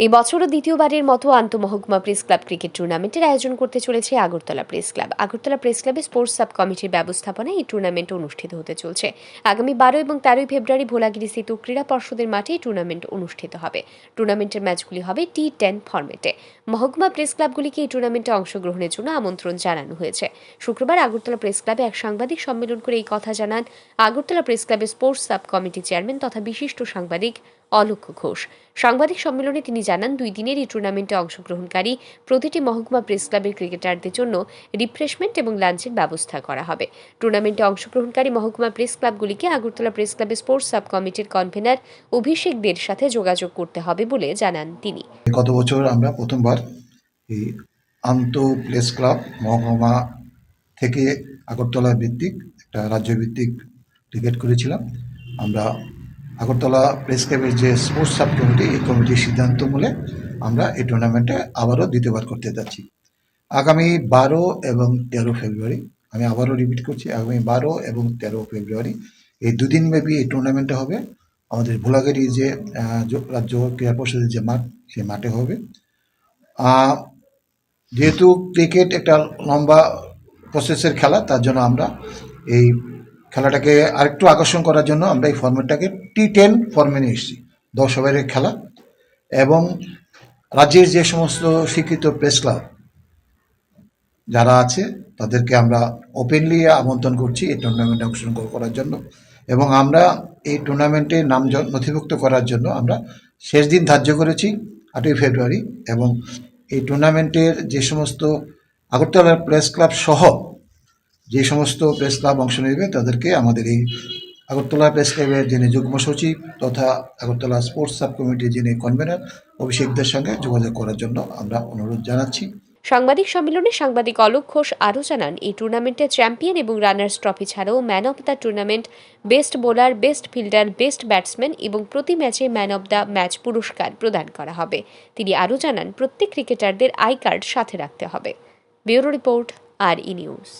এই বছরও দ্বিতীয়বারের মতো আন্তমহকুমা প্রেস ক্লাব ক্রিকেট টুর্নামেন্টের আয়োজন করতে চলেছে Agartala press club. Agartala press ক্লাবে স্পোর্টস সাব কমিটির ব্যবস্থাপনায় এই টুর্নামেন্ট অনুষ্ঠিত হতে চলছে। আগামী বারো এবং তেরোই ফেব্রুয়ারি ভোলাগিরি স্থিত ক্রীড়া পর্ষদের মাঠে এই টুর্নামেন্ট অনুষ্ঠিত হবে। টুর্নামেন্টের ম্যাচগুলি হবে টি টেন ফরম্যাটে। মহকুমা প্রেস ক্লাবগুলিকে এই টুর্নামেন্টে অংশগ্রহণের জন্য আমন্ত্রণ জানানো হয়েছে। শুক্রবার আগরতলা প্রেস ক্লাবে এক সাংবাদিক সম্মেলন করে এই কথা জানান আগরতলা প্রেস ক্লাবের স্পোর্টস সাব কমিটি চেয়ারম্যান তথা বিশিষ্ট সাংবাদিক অলোক ঘোষ। সাংবাদিক সম্মেলনে তিনি জানান, দুই দিনের এই টুর্নামেন্টে অংশগ্রহণকারী প্রতিটি মহকুমা প্রেস ক্লাবের ক্রিকেটারদের জন্য রিফ্রেশমেন্ট এবং লাঞ্চের ব্যবস্থা করা হবে। টুর্নামেন্টে অংশগ্রহণকারী মহকুমা প্রেস ক্লাবগুলিকে আগরতলা প্রেস ক্লাবের স্পোর্টস সাব কমিটির কনভেনার অভিষেক দের সাথে যোগাযোগ করতে হবে বলে জানান তিনি। গত বছর আমরা প্রথমবার এই আন্ত প্লেস ক্লাব, মহকুমা থেকে আগরতলা ভিত্তিক একটা রাজ্য ভিত্তিক ক্রিকেট করেছিলাম। আমরা আগরতলা প্রেস ক্লাবের যে স্পোর্টস সাব কমিটি এই কমিটির সিদ্ধান্ত মূলে আমরা এই টুর্নামেন্টে আবারও দ্বিতীয়বার করতে যাচ্ছি। আগামী বারো এবং তেরো ফেব্রুয়ারি, আমি আবারও রিপিট করছি, আগামী বারো এবং তেরো ফেব্রুয়ারি এই দুদিন ব্যাপী এই টুর্নামেন্টটা হবে। আমাদের ভোলাগেরি যে রাজ্য ক্রীড়া পরিষদের যে মাঠ, সেই মাঠে হবে। যেহেতু ক্রিকেট একটা লম্বা প্রসেসের খেলা, তার জন্য আমরা এই খেলাটাকে আরেকটু আকর্ষণ করার জন্য আমরা এই ফর্মেটটাকে টি টেন ফর্মে নিয়ে এসেছি। দশ ওভারের খেলা এবং রাজ্যের যে সমস্ত স্বীকৃত প্রেস ক্লাব যারা আছে, তাদেরকে আমরা ওপেনলি আমন্ত্রণ করছি এই টুর্নামেন্টে অংশগ্রহণ করার জন্য এবং আমরা এই টুর্নামেন্টে নাম নথিভুক্ত করার জন্য আমরা শেষ দিন ধার্য করেছি, আটই ফেব্রুয়ারি এবং এই টুর্নামেন্টের যে সমস্ত আগরতলা প্রেস ক্লাব সহ যে সমস্ত প্রেস ক্লাব অংশ নেবে, তাদেরকে আমাদের এই আগরতলা প্রেস ক্লাবের যিনি যুগ্ম সচিব তথা আগরতলা স্পোর্টস সাব কমিটির যিনি কনভেনার অভিষেকদের সঙ্গে যোগাযোগ করার জন্য আমরা অনুরোধ জানাচ্ছি। সাংবাদিক সম্মেলনে সাংবাদিক অলোক ঘোষ আরও জানান, এই টুর্নামেন্টে চ্যাম্পিয়ন এবং রানার্স ট্রফি ছাড়াও man of the tournament best bowler best fielder best batsman এবং প্রতি ম্যাচে ম্যান অব দ্য ম্যাচ পুরস্কার প্রদান করা হবে। তিনি আরও জানান, প্রত্যেক ক্রিকেটারদের আই কার্ড সাথে রাখতে হবে। Bureau report R E news